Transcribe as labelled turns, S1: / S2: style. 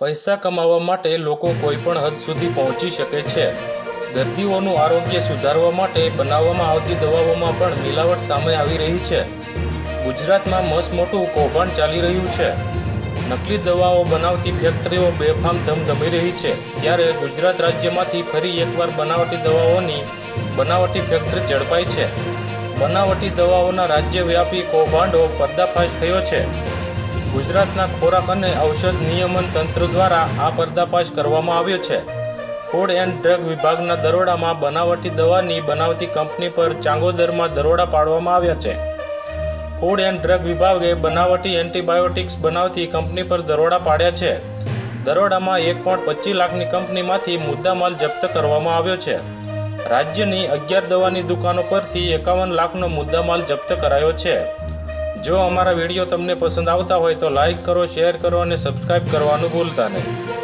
S1: પૈસા કમાવા માટે લોકો કોઈ પણ હદ સુધી પહોંચી શકે છે. દર્દીઓનું આરોગ્ય સુધારવા માટે બનાવવામાં આવતી દવાઓમાં પણ મિલાવટ સામે આવી રહી છે. ગુજરાતમાં મસમોટું કૌભાંડ ચાલી રહ્યું છે. નકલી દવાઓ બનાવતી ફેક્ટરીઓ બેફામ ધમધમી રહી છે. ત્યારે ગુજરાત રાજ્યમાંથી ફરી એકવાર બનાવટી દવાઓની બનાવટી ફેક્ટરી ઝડપાઈ છે. બનાવટી દવાઓના રાજ્યવ્યાપી કૌભાંડો પર્દાફાશ થયો છે. ગુજરાતના ખોરાક અને ઔષધ નિયમન તંત્ર દ્વારા આ પર્દાફાશ કરવામાં આવ્યો છે. ફૂડ એન્ડ ડ્રગ વિભાગના દરોડામાં બનાવટી દવાની બનાવતી કંપની પર ચાંગોદરમાં દરોડા પાડવામાં આવ્યા છે. ફૂડ એન્ડ ડ્રગ વિભાગે બનાવટી એન્ટીબાયોટિક્સ બનાવતી કંપની પર દરોડા પાડ્યા છે. દરોડામાં એક પોઈન્ટ પચીસ લાખની કંપનીમાંથી મુદ્દામાલ જપ્ત કરવામાં આવ્યો છે. રાજ્યની અગિયાર દવાની દુકાનો પરથી એકાવન લાખનો મુદ્દામાલ જપ્ત કરાયો છે. જો અમારા વીડિયો તમને પસંદ આવતા હોય તો લાઈક કરો શેર કરો અને સબસ્ક્રાઈબ કરવાનું ભૂલતા નહીં.